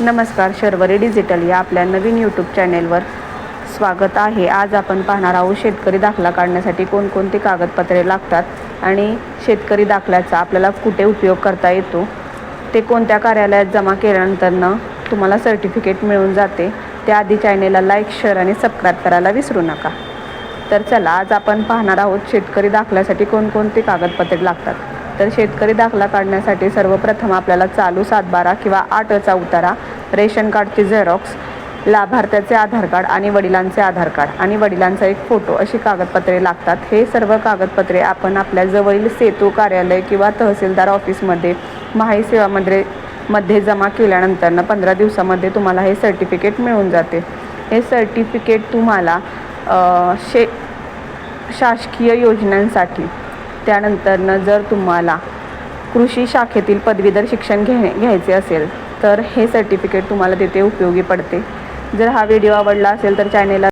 नमस्कार शर्वरी डिजिटल या आपल्या नवीन यूट्यूब चॅनेलवर स्वागत आहे. आज आपण पाहणार आहोत शेतकरी दाखला काढण्यासाठी कोणकोणती कागदपत्रे लागतात आणि शेतकरी दाखल्याचा आपल्याला कुठे उपयोग करता येतो? ते कोणत्या कार्यालयात जमा केल्यानंतरनं तुम्हाला सर्टिफिकेट मिळून जाते? त्याआधी चॅनेलला लाईक शेअर आणि सबस्क्राईब करायला विसरू नका. तर चला आज आपण पाहणार आहोत शेतकरी दाखल्यासाठी कोणकोणती कागदपत्रे लागतात. तर शेतकरी दाखला काढण्यासाठी सर्वप्रथम आपल्याला चालू सातबारा किंवा आठचा उतारा रेशन कार्डची झेरॉक्स लाभार्थ्याचे आधार कार्ड आणि वडिलांचे आधार कार्ड. आणि वडिलांचा एक फोटो अशी कागदपत्रे लागतात. हे सर्व कागदपत्रे आपण आपल्या जवळील सेतू कार्यालय किंवा तहसीलदार ऑफिसमध्ये माही सेवामध्ये मध्ये जमा केल्यानंतरनं पंधरा दिवसामध्ये तुम्हाला हे सर्टिफिकेट मिळून जाते. हे सर्टिफिकेट तुम्हाला शे शासकीय योजनांसाठी त्यानंतरनं जर तुम्हाला कृषी शाखेतील पदवीधर शिक्षण घे घ्यायचे असेल तर हे सर्टिफिकेट तुम्हाला तिथे उपयोगी पडते. जर हा व्हिडिओ आवडला असेल तर चॅनेलला